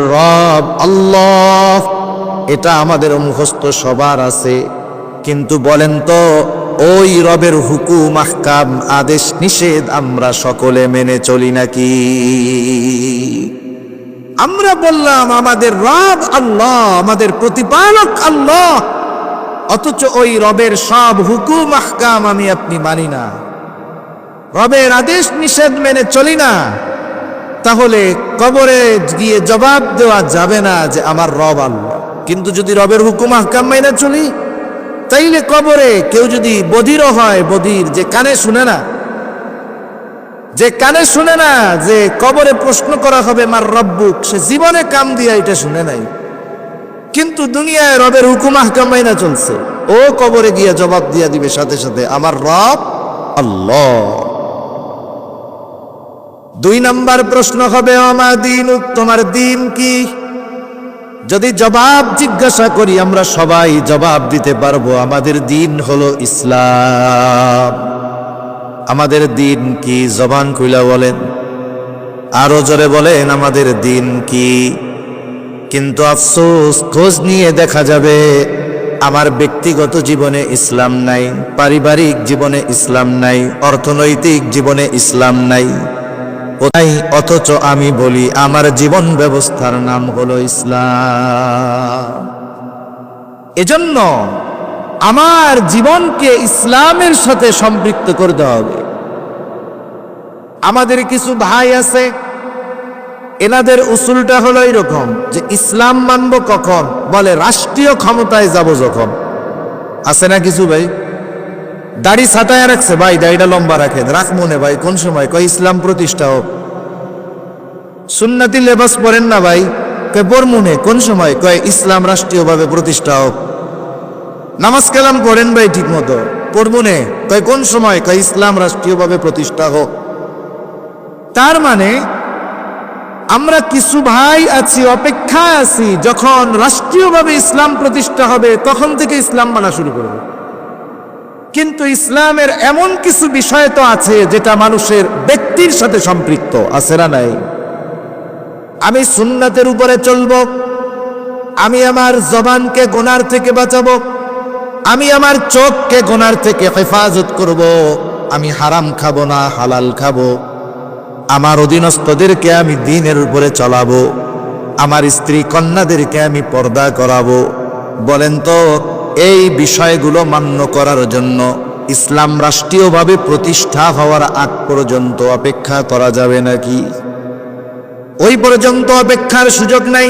রব, আল্লাহ, এটা আমাদের মুখস্থ সবার আছে। কিন্তু বলেন তো, ওই রবের হুকুম, আহকাম, আদেশ, নিষেধ আমরা সকলে মেনে চলি নাকি? আমরা বললাম, আমাদের রব আল্লাহ, আমাদের প্রতিপালক আল্লাহ, অথচ ওই রবের সব হুকুম, আহকাম আমি আপনি মানি না। রবের আদেশ, নিষেধ মেনে চলি না। তাহলে কবরে গিয়ে জবাব দেওয়া যাবে না যে আমার রব আল্লাহ। কিন্তু যদি রবের হুকুম আহকাম মাইনা চলি, তাইলে কবরে কেউ যদি বধিরও হয়, বধির যে কানে শুনে না, যে কানে শুনে না যে কবরে প্রশ্ন করা হবে, মার রব্বুক সে জীবনে কাম দিয়া এটা শুনে নাই। কিন্তু দুনিয়ায় রবের হুকুম আহকাম মাইনা চলছে। ও কবরে গিয়ে জবাব দিয়া দিবে সাথে সাথে, আমার রব আল্লাহ। দুই নাম্বার প্রশ্ন হবে আমার দিন তোমার দিন কি? যদি জবাব জিজ্ঞাসা করি, আমরা সবাই জবাব দিতে পারব, আমাদের দিন হলো ইসলাম। আমাদের দিন কি? জবান খুইলা বলেন। আরও জোরে বলেন, আমাদের দিন কি? কিন্তু আফসোস, খোঁজ নিয়ে দেখা যাবে, আমার ব্যক্তিগত জীবনে ইসলাম নাই, পারিবারিক জীবনে ইসলাম নাই, অর্থনৈতিক জীবনে ইসলাম নাই। কোথায় অথচ আমি বলি, আমার জীবন ব্যবস্থার নাম হলো ইসলাম। এজন্য আমার জীবনকে ইসলামের সাথে সম্পৃক্ত করতে হবে। আমাদের কিছু ভাই আছে, এনাদের উসুলটা হলো এরকম, যে ইসলাম মানব কখন? বলে, রাষ্ট্রীয় ক্ষমতায় যাব যখন। আছে না কিছু ভাই? দাড়ি ছাটায় রাখছে, ভাই, দাড়িটা লম্বা রাখেন রাখ মনে, ভাই, কোন সময়? কয়, ইসলাম প্রতিষ্ঠা হোক। সুন্নাতি লেবাস পরেন না, ভাই। কয় বরমুনে কোন সময়? কয়, ইসলাম রাষ্ট্রীয়ভাবে প্রতিষ্ঠা হোক। নামাজ কালাম পড়েন, ভাই ঠিক মতো পড়মুনে কয়, কোন সময়? কয়, ইসলাম রাষ্ট্রীয়ভাবে প্রতিষ্ঠা হোক। তার মানে আমরা কিছু ভাই আছি, অপেক্ষায় আছি, যখন রাষ্ট্রীয়ভাবে ইসলাম প্রতিষ্ঠা হবে, তখন থেকে ইসলাম মানা শুরু করবে। কিন্তু ইসলামের এমন কিছু বিষয় তো আছে যেটা মানুষের ব্যক্তির সাথে সম্পৃক্ত, আছে না নাই? আমি সুন্নাতের উপরে চলব, আমি আমার জবানকে গোনার থেকে বাঁচাবো, আমি আমার চোখকে গোনার থেকে হেফাজত করব, আমি হারাম খাব না, হালাল খাব, আমার অধীনস্থদেরকে আমি দিনের উপরে চলাবো, আমার স্ত্রী কন্যাদেরকে আমি পর্দা করাবো, বলেন তো এই বিষয়গুলো মান্য করার জন্য ইসলাম রাষ্ট্রীয়ভাবে প্রতিষ্ঠা হওয়ার আগ পর্যন্ত অপেক্ষা করা যাবে নাকি? ওই পর্যন্ত অপেক্ষার সুযোগ নাই।